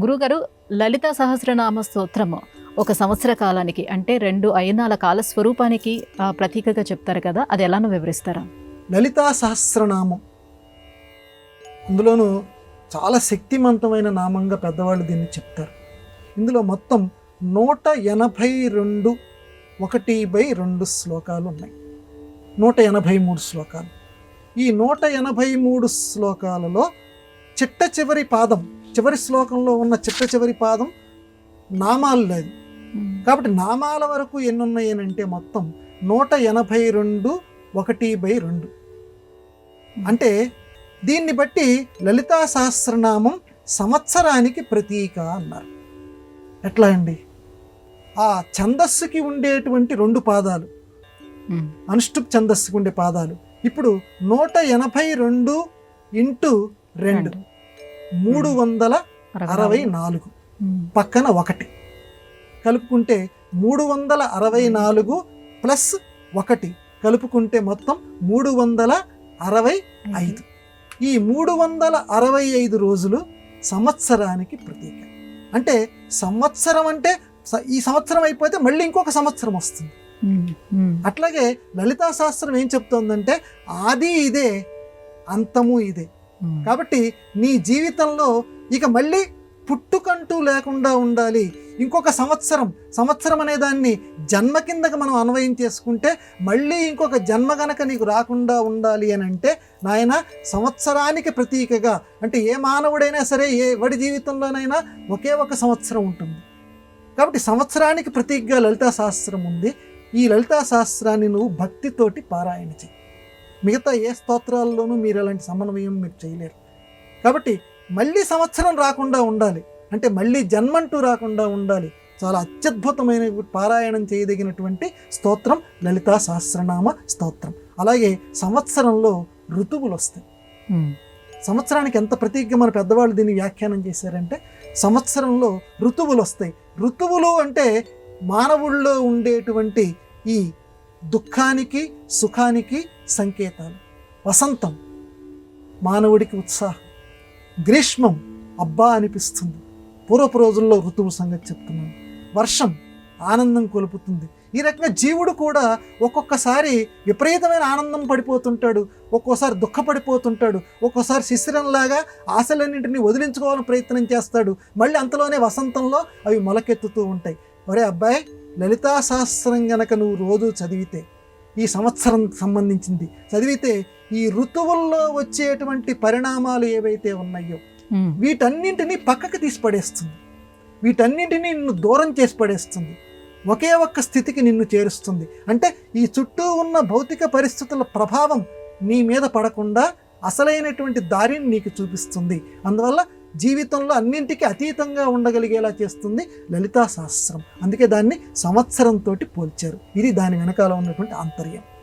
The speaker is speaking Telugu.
గురుగారు లలిత సహస్రనామ స్తోత్రము ఒక సంవత్సర కాలానికి అంటే రెండు అయనాల కాల స్వరూపానికి ఆ, ప్రతీకగా చెప్తారు కదా అది ఎలానో వివరిస్తారా? లలితా సహస్రనామం. అందులోనూ చాలా శక్తివంతమైన నామంగా పెద్దవాళ్ళు దీన్ని చెప్తారు. ఇందులో మొత్తం నూట ఎనభై రెండు ఒకటి బై రెండు శ్లోకాలు ఉన్నాయి. నూట ఎనభై మూడు శ్లోకాలు. ఈ నూట ఎనభై మూడు శ్లోకాలలో చిట్ట చివరి పాదం చివరి శ్లోకంలో ఉన్న చిట్ట చివరి పాదం నామాలు లేదు. కాబట్టి నామాల వరకు ఎన్ని ఉన్నాయి అని అంటే మొత్తం నూట ఎనభై రెండు ఒకటి బై రెండు. అంటే దీన్ని బట్టి లలితా సహస్రనామం సంవత్సరానికి ప్రతీక అన్నారు. ఎట్లా అండి? ఆ ఛందస్సుకి ఉండేటువంటి రెండు పాదాలు. అనుష్టుప్ ఛందస్సుకి ఉండే పాదాలు. ఇప్పుడు నూట ఎనభై రెండు ఇంటూ రెండు. మూడు వందల అరవై నాలుగు. పక్కన ఒకటి కలుపుకుంటే మూడు వందల అరవై నాలుగు ప్లస్ ఒకటి కలుపుకుంటే మొత్తం మూడు వందల అరవై ఐదు ఈ మూడు వందల అరవై ఐదు రోజులు సంవత్సరానికి ప్రతీక అంటే సంవత్సరం అంటే ఈ సంవత్సరం అయిపోతే మళ్ళీ ఇంకొక సంవత్సరం వస్తుంది. అట్లాగే లలితా శాస్త్రం ఏం చెప్తోందంటే ఆది ఇదే అంతము ఇదే. Hmm. కాబట్టి నీ జీవితంలో ఇక మళ్ళీ పుట్టుకంటూ లేకుండా ఉండాలి. ఇంకొక సంవత్సరం సంవత్సరం అనే దాన్ని జన్మ కిందకి మనం అన్వయం చేసుకుంటే మళ్ళీ ఇంకొక జన్మ గనక నీకు రాకుండా ఉండాలి అని అంటే నాయన సంవత్సరానికి ప్రతీకగా అంటే ఏ మానవుడైనా సరే ఏ ఎవడి జీవితంలోనైనా ఒకే ఒక సంవత్సరం ఉంటుంది. కాబట్టి సంవత్సరానికి ప్రతీకగా లలితా శాస్త్రం ఉంది. ఈ లలితా శాస్త్రాన్ని నువ్వు భక్తితోటి పారాయణ చేయి మిగతా ఏ స్తోత్రాల్లోనూ మీరు అలాంటి సమన్వయం మీరు చేయలేరు. కాబట్టి మళ్ళీ సంవత్సరం రాకుండా ఉండాలి. అంటే మళ్ళీ జన్మంటూ రాకుండా ఉండాలి. చాలా అత్యద్భుతమైన పారాయణం చేయదగినటువంటి స్తోత్రం లలితా సహస్రనామ స్తోత్రం. అలాగే సంవత్సరంలో ఋతువులు వస్తాయి. సంవత్సరానికి ఎంత ప్రతీకగా మన పెద్దవాళ్ళు దీన్ని వ్యాఖ్యానం చేశారంటే సంవత్సరంలో ఋతువులు వస్తాయి. ఋతువులు అంటే మానవుల్లో ఉండేటువంటి ఈ దుఃఖానికి సుఖానికి సంకేతాలు. వసంతం మానవుడికి ఉత్సాహం. గ్రీష్మం అబ్బా అనిపిస్తుంది. పూర్వపు రోజుల్లో ఋతువు సంగతి చెప్తున్నాను. వర్షం ఆనందం కొలుపుతుంది. ఈ రకంగా జీవుడు కూడా ఒక్కొక్కసారి విపరీతమైన ఆనందం పడిపోతుంటాడు. ఒక్కోసారి దుఃఖపడిపోతుంటాడు. ఒక్కోసారి శిశిరంలాగా ఆశలన్నింటినీ వదిలించుకోవాలని ప్రయత్నం చేస్తాడు. మళ్ళీ అంతలోనే వసంతంలో అవి మొలకెత్తుతూ ఉంటాయి. ఒరే అబ్బాయి లలితా శాస్త్రం గనక నువ్వు రోజు చదివితే ఈ సంవత్సరం సంబంధించింది చదివితే ఈ ఋతువుల్లో వచ్చేటువంటి పరిణామాలు ఏవైతే ఉన్నాయో. వీటన్నింటినీ పక్కకి తీసి పడేస్తుంది. వీటన్నింటినీ నిన్ను దూరం చేసి పడేస్తుంది. ఒకే ఒక్క స్థితికి నిన్ను చేరుస్తుంది. అంటే ఈ చుట్టూ ఉన్న భౌతిక పరిస్థితుల ప్రభావం నీ మీద పడకుండా అసలైనటువంటి దారిని నీకు చూపిస్తుంది. అందువల్ల జీవితంలో అన్నింటికి అతీతంగా ఉండగలిగేలా చేస్తుంది లలితా శాస్త్రం అందుకే దాన్ని సంవత్సరంతో పోల్చారు. ఇది దాని వెనకాల ఉన్నటువంటి ఆంతర్యం